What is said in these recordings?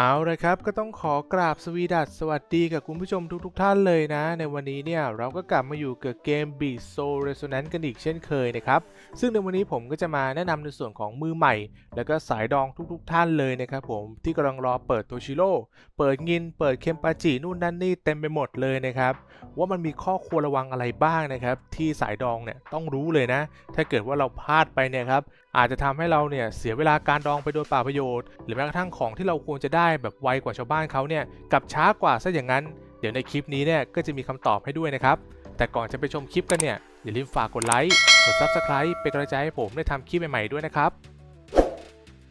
เอาละครับก็ต้องขอกราบสวีดัสสวัสดีกับคุณผู้ชมทุกๆทท่านเลยนะ ในวันนี้เนี่ยเราก็กลับมาอยู่กับเกม Beat Soul Resonance กันอีกเช่นเคยนะครับ ซึ่งในวันนี้ผมก็จะมาแนะนำในส่วนของมือใหม่ แล้วก็สายดองทุกๆทท่านเลยนะครับผมที่กำลังรอเปิดโทชิโร่เปิดงิน เปิดเคมปาจินู่นนั่นนี่เต็มไปหมดเลยนะครับ ว่ามันมีข้อควรระวังอะไรบ้างนะครับที่สายดองเนี่ยต้องรู้เลยนะ ถ้าเกิดว่าเราพลาดไปเนี่ยครับ อาจจะทำให้เราเนี่ยเสียเวลาการดองไปโดยเปล่าประโยชน์ หรือแม้กระทั่งของที่เราควรจะได้แบบไวกว่าชาวบ้านเขาเนี่ยกับช้ากว่าซะอย่างนั้น เดี๋ยวในคลิปนี้เนี่ยก็จะมีคำตอบให้ด้วยนะครับ แต่ก่อนจะไปชมคลิปกันเนี่ยอย่าลืมฝากกดไลค์กด Subscribe เป็นกำลังใจให้ผมได้ทำคลิปใหม่ๆด้วยนะครับ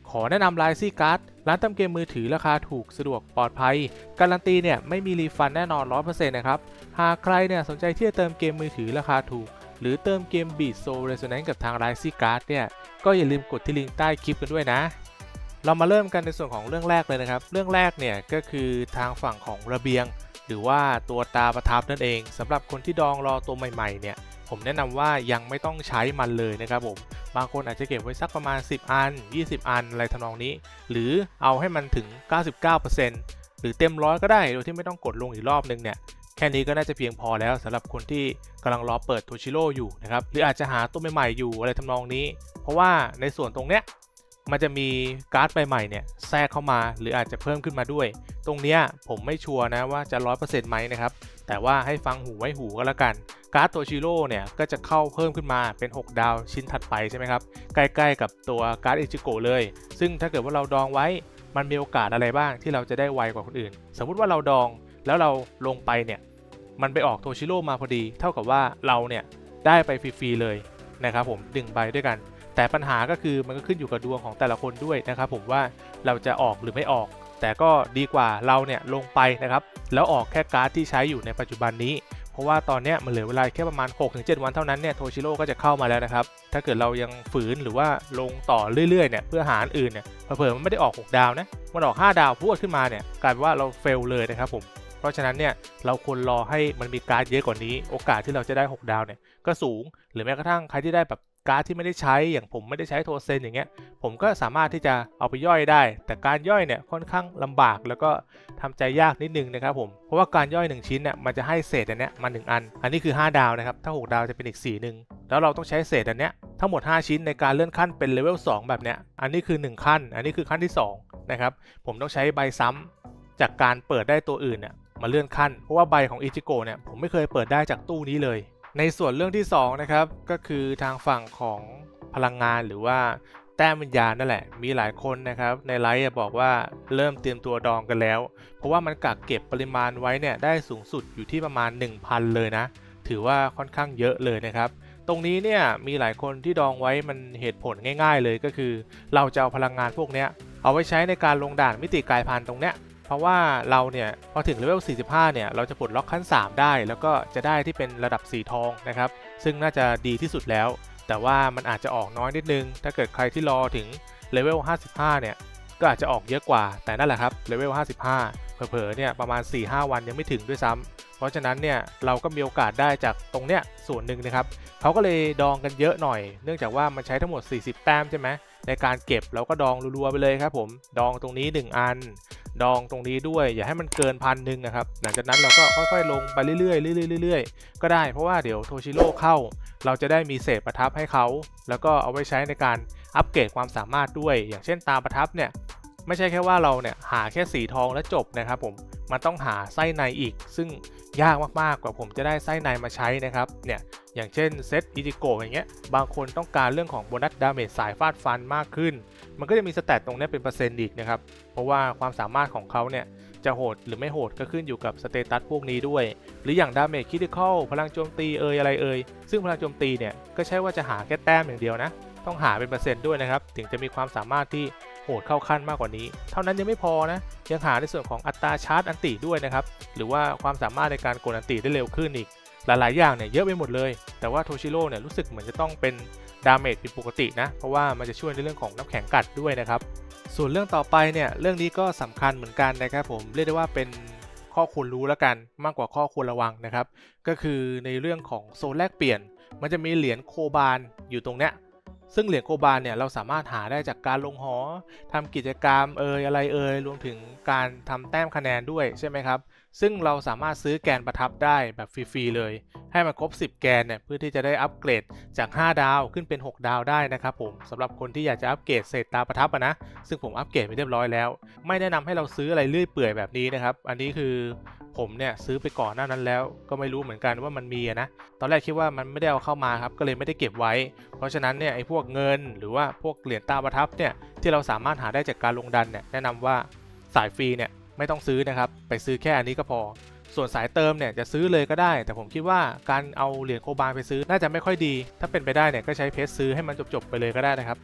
ขอแนะนำไลซี่การ์ดร้านทำเกมมือถือราคาถูกสะดวกปลอดภัย การันตีเนี่ยไม่มีรีฟันแน่นอน 100%นะครับ หากใครเนี่ยสนใจที่จะเติมเกมมือถือราคาถูก หรือเติมเกม Beat Soul Resonance กับทาง r i z e Card เนี่ย ก็อย่าลืมกดที่ลิงก์ใต้คลิปกันด้วยนะ เรามาเริ่มกันในส่วนของเรื่องแรกเลยนะครับ เรื่องแรกเนี่ยก็คือทางฝั่งของระเบียง หรือว่าตัวตาประทับนั่นเองสำหรับคนที่ดองรอตัวใหม่ๆเนี่ยผมแนะนำว่ายังไม่ต้องใช้มันเลยนะครับผม บางคนอาจจะเก็บไว้สักประมาณ 10 อัน 20 อันอะไรทำนองนี้ หรือเอาให้มันถึง 99%หรือเต็มร้อยก็ได้โดยที่ไม่ต้องกดลงอีกรอบนึงเนี่ย แค่นี้ก็น่าจะเพียงพอแล้วสำหรับคนที่กำลังรอเปิดโทชิโร่อยู่นะครับหรืออาจจะหาตัวใหม่ๆอยู่อะไรทำนองนี้ เพราะว่าในส่วนตรงเนี้ยมันจะมีการ์ดใหม่ๆเนี่ยแทรกเข้ามาหรืออาจจะเพิ่มขึ้นมาด้วย ตรงเนี้ยผมไม่ชัวร์นะว่าจะ 100%ไหมนะครับ แต่ว่าให้ฟังหูไว้หูก็แล้วกัน การ์ดตัวชิโร่เนี่ยก็จะเข้าเพิ่มขึ้นมาเป็น 6 ดาวชิ้นถัดไปใช่ไหมครับ ใกล้ๆกับตัวการ์ดอิจิโกเลย ซึ่งถ้าเกิดว่าเราดองไว้มันมีโอกาสอะไรบ้างที่เราจะได้ไวกว่าคนอื่น สมมุติว่าเราดอง แล้วเราลงไปเนี่ย มันไปออกโทชิโร่มาพอดี เท่ากับว่าเราเนี่ยได้ไปฟรีๆเลยนะครับผมดึงใบด้วยกัน แต่ปัญหาก็คือมันก็ขึ้นอยู่กับดวงของแต่ละคนด้วยนะครับผมว่าเราจะออกหรือไม่ออก แต่ก็ดีกว่าเราเนี่ยลงไปนะครับ แล้วออกแค่การ์ดที่ใช้อยู่ในปัจจุบันนี้ เพราะว่าตอนเนี้ยมันเหลือเวลาแค่ประมาณ 6-7 วันเท่านั้นเนี่ยโทชิโร่ก็จะเข้ามาแล้วนะครับ ถ้าเกิดเรายังฝืนหรือว่าลงต่อเรื่อยๆเนี่ยเพื่อหาอันอื่นเนี่ยเผลอมันไม่ได้ออก 6 ดาวนะมันออก 5 ดาวพูดขึ้นมาเนี่ยกลายเป็นว่าเราเฟลเลยนะครับผม เพราะฉะนั้นเนี่ยเราควรรอให้มันมีการ์ดเยอะกว่านี้ โอกาสที่เราจะได้ 6 ดาวเนี่ยก็สูง หรือแม้กระทั่งใครที่ได้แบบการ์ดที่ไม่ได้ใช้อย่างผมไม่ได้ใช้โทเซนอย่างเงี้ยผมก็สามารถที่จะเอาไปย่อยได้ แต่การย่อยเนี่ยค่อนข้างลำบากแล้วก็ทำใจยากนิดนึงนะครับผมเพราะว่าการย่อย 1 ชิ้นเนี่ยมันจะให้เศษอันเนี้ยมา1อัน อันนี้คือ 5 ดาวนะครับถ้า 6 ดาวจะเป็นอีก4หนึ่งแล้วเราต้องใช้เศษอันเนี้ยทั้งหมด 5 ชิ้นในการเลื่อนขั้นเป็นเลเวล2แบบเนี้ยอันนี้คือ 1 ขั้น อันนี้คือขั้นที่2นะครับผมต้องใช้ใบซ้ำจากการเปิดได้ตัวอื่นเนี่ย มาเลื่อนขั้น เพราะว่าใบของอิจิโกเนี่ยผมไม่เคยเปิดได้จากตู้นี้เลย ในส่วนเรื่องที่2นะครับก็คือทางฝั่งของพลังงานหรือว่าแต้มวิญญาณนั่นแหละ มีหลายคนนะครับ ในไลฟ์บอกว่าเริ่มเตรียมตัวดองกันแล้ว เพราะว่ามันกักเก็บปริมาณไว้เนี่ยได้สูงสุดอยู่ที่ประมาณ 1,000 เลยนะ ถือว่าค่อนข้างเยอะเลยนะครับ ตรงนี้เนี่ยมีหลายคนที่ดองไว้มันเหตุผลง่าย ๆ เลยก็คือ เราจะเอาพลังงานพวกเนี้ยเอาไว้ใช้ในการลงด่านมิติกายพันธุ์ตรงเนี้ย เพราะว่าเราเนี่ยพอถึงเลเวล 45 เนี่ย เราจะปลดล็อกขั้น 3 ได้ แล้วก็จะได้ที่เป็นระดับสีทองนะครับ ซึ่งน่าจะดีที่สุดแล้ว แต่ว่ามันอาจจะออกน้อยนิดนึง ถ้าเกิดใครที่รอถึงเลเวล 55 เนี่ย ก็อาจจะออกเยอะกว่า แต่นั่นแหละครับ เลเวล 55 เผลอๆ เนี่ย ประมาณ 4-5 วันยังไม่ถึงด้วยซ้ำเพราะฉะนั้นเนี่ย เราก็มีโอกาสได้จากตรงเนี้ยส่วนหนึ่งนะครับ เขาก็เลยดองกันเยอะหน่อย เนื่องจากว่ามันใช้ทั้งหมด 40 แต้มใช่ไหมในการเก็บเราก็ดองรัวๆไปเลยครับผม ดองตรงนี้ 1 อัน ดองตรงนี้ด้วย อย่าให้มันเกินพันหนึ่งนะครับ หลังจากนั้นเราก็ค่อยๆ ลงไปเรื่อยๆเรื่อยๆเรื่อยๆก็ได้เพราะว่าเดี๋ยวโทชิโร่เข้า เราจะได้มีเศษประทับให้เขา แล้วก็เอาไว้ใช้ในการอัปเกรดความสามารถด้วย อย่างเช่นตาประทับเนี่ยไม่ใช่แค่ว่าเราเนี่ยหาแค่สีทองแล้วจบนะครับผมมันต้องหาไส้ในอีก ซึ่งยากมากๆกว่าผมจะได้ไส้ในมาใช้นะครับเนี่ยอย่างเช่นเซตอิจิโกะอย่างเงี้ยบางคนต้องการเรื่องของโบนัสดาเมจสายฟาดฟันมากขึ้น มันก็จะมีสแตทตรงนี้เป็นเปอร์เซ็นต์อีกนะครับ เพราะว่าความสามารถของเขาเนี่ยจะโหดหรือไม่โหดก็ขึ้นอยู่กับสเตตัสพวกนี้ด้วย หรืออย่างดาเมจคิดิคอลพลังโจมตีเอ่ยอะไรเอ่ยซึ่งพลังโจมตีเนี่ยก็ใช่ว่าจะหาแค่แต้มอย่างเดียวนะ ต้องหาเป็นเปอร์เซ็นต์ด้วยนะครับ ถึงจะมีความสามารถที่โหดเข้าขั้นมากกว่านี้ เท่านั้นยังไม่พอนะ ยังหาในส่วนของอัตราชาร์จอันติด้วยนะครับ หรือว่าความสามารถในการกดอันติได้เร็วขึ้นอีก หลายๆ อย่างเนี่ยเยอะไปหมดเลย แต่ว่าโทชิโร่เนี่ยรู้สึกเหมือนจะต้องเป็น ดาเมจผิดปกตินะ เพราะว่ามันจะช่วยในเรื่องของน้ำแข็งกัดด้วยนะครับ ส่วนเรื่องต่อไปเนี่ยเรื่องนี้ก็สำคัญเหมือนกันนะครับผมเรียกได้ว่าเป็นข้อควรรู้แล้วกันมากกว่าข้อควรระวังนะครับ ก็คือในเรื่องของโซนแลกเปลี่ยน มันจะมีเหรียญโคบานอยู่ตรงเนี้ย ซึ่งเหรียญโคบาลเนี่ยเราสามารถหาได้จากการลงหอทำกิจกรรมเอยอะไรเอยรวมถึงการทำแต้มคะแนนด้วยใช่ไหมครับ ซึ่งเราสามารถซื้อแกนประทับได้แบบฟรีๆเลย ให้มันครบ 10 แกนเนี่ยเพื่อที่จะได้อัปเกรดจาก 5 ดาวขึ้นเป็น 6 ดาวได้นะครับผมสำหรับคนที่อยากจะอัปเกรดเศษตาประทับะนะซึ่งผมอัปเกรดไปเรียบร้อยแล้ว ไม่แนะนำให้เราซื้ออะไรเลื่อยเปื่อยแบบนี้นะครับอันนี้คือ ผมเนี่ยซื้อไปก่อนหน้านั้นแล้ว ก็ไม่รู้เหมือนกันว่ามันมีนะ ตอนแรกคิดว่ามันไม่ได้เอาเข้ามาครับ ก็เลยไม่ได้เก็บไว้ เพราะฉะนั้นเนี่ยไอ้พวกเงินหรือว่าพวกเหรียญตาประทับเนี่ยที่เราสามารถหาได้จากการลงดันเนี่ยแนะนำว่าสายฟรีเนี่ยไม่ต้องซื้อนะครับ ไปซื้อแค่อันนี้ก็พอ ส่วนสายเติมเนี่ยจะซื้อเลยก็ได้ แต่ผมคิดว่าการเอาเหรียญโคบาลไปซื้อน่าจะไม่ค่อยดี ถ้าเป็นไปได้เนี่ยก็ใช้เพจซื้อให้มันจบๆไปเลยก็ได้นะครับ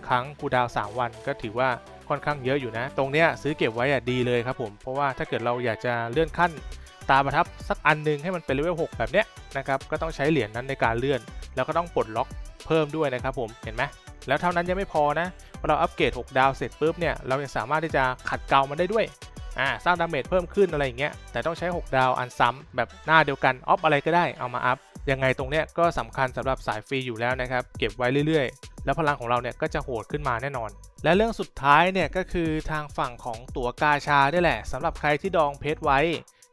30 ครั้งคูดาว 3 วันก็ถือว่า ค่อนข้างเยอะอยู่นะ ตรงเนี้ยซื้อเก็บไว้อะดีเลยครับผม เพราะว่าถ้าเกิดเราอยากจะเลื่อนขั้นตาประทับสักอันหนึงให้มันเป็นเลเวล6แบบเนี้ยนะครับ ก็ต้องใช้เหรียญนั้นในการเลื่อน แล้วก็ต้องปลดล็อกเพิ่มด้วยนะครับผม เห็นไหมแล้วเท่านั้นยังไม่พอนะพอเราอัปเกรด 6 ดาวเสร็จปุ๊บเนี่ย เรายังสามารถที่จะขัดเกลามันได้ด้วย อ่า สร้างดาเมจเพิ่มขึ้นอะไรอย่างเงี้ย แต่ต้องใช้ 6 ดาวอันซ้ำแบบหน้าเดียวกัน ออฟอะไรก็ได้ เอามาอัพ ยังไงตรงเนี้ยก็สำคัญสำหรับสายฟรีอยู่แล้วนะครับ เก็บไว้เรื่อยๆ แล้วพลังของเราเนี่ยก็จะโหดขึ้นมาแน่นอน และเรื่องสุดท้ายเนี่ยก็คือทางฝั่งของตั๋วกาชาด้วยแหละสำหรับใครที่ดองเพชรไว้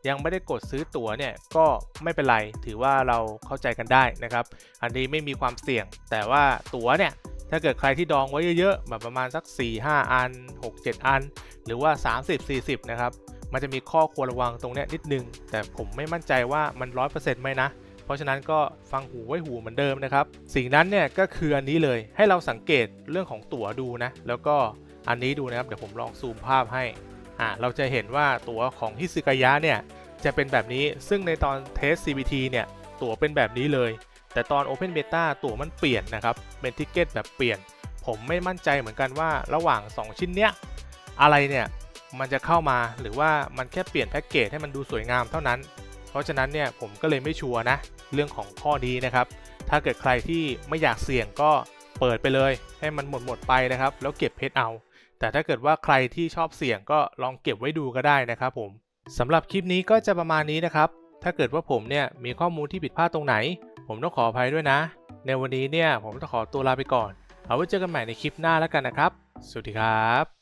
ยังไม่ได้กดซื้อตั๋วเนี่ยก็ไม่เป็นไร ถือว่าเราเข้าใจกันได้นะครับ อันนี้ไม่มีความเสี่ยง แต่ว่าตั๋วเนี่ยถ้าเกิดใครที่ดองไว้เยอะๆแบบประมาณสัก 4-5 อัน 6-7 อัน หรือว่า 30-40 นะครับ มันจะมีข้อควรระวังตรงเนี้ยนิดนึง แต่ผมไม่มั่นใจว่ามัน 100%ไหมนะ เพราะฉะนั้นก็ฟังหูไว้หูเหมือนเดิมนะครับ สิ่งนั้นเนี่ยก็คืออันนี้เลยให้เราสังเกตเรื่องของตั๋วดูนะ แล้วก็อันนี้ดูนะครับ เดี๋ยวผมลองซูมภาพให้อ่าเราจะเห็นว่าตั๋วของฮิซึกายะเนี่ยจะเป็นแบบนี้ซึ่งในตอนเทส CBT เนี่ยตั๋วเป็นแบบนี้เลย แต่ตอน Open Beta ตั๋วมันเปลี่ยนนะครับเป็นทิกเก็ตแบบเปลี่ยน ผมไม่มั่นใจเหมือนกันว่าระหว่าง 2 ชิ้นเนี้ยอะไรเนี่ยมันจะเข้ามาหรือว่ามันแค่เปลี่ยนแพ็กเกจให้มันดูสวยงามเท่านั้น เพราะฉะนั้นเนี่ยผมก็เลยไม่ชัวร์นะเรื่องของข้อนี้นะครับ ถ้าเกิดใครที่ไม่อยากเสี่ยงก็เปิดไปเลย ให้มันหมดหมดไปนะครับ แล้วเก็บเพชรเอา แต่ถ้าเกิดว่าใครที่ชอบเสี่ยงก็ลองเก็บไว้ดูก็ได้นะครับผมสำหรับคลิปนี้ก็จะประมาณนี้นะครับ ถ้าเกิดว่าผมเนี่ยมีข้อมูลที่ผิดพลาดตรงไหน ผมต้องขออภัยด้วยนะ ในวันนี้เนี่ยผมต้องขอตัวลาไปก่อน เอาไว้เจอกันใหม่ในคลิปหน้าแล้วกันนะครับ สวัสดีครับ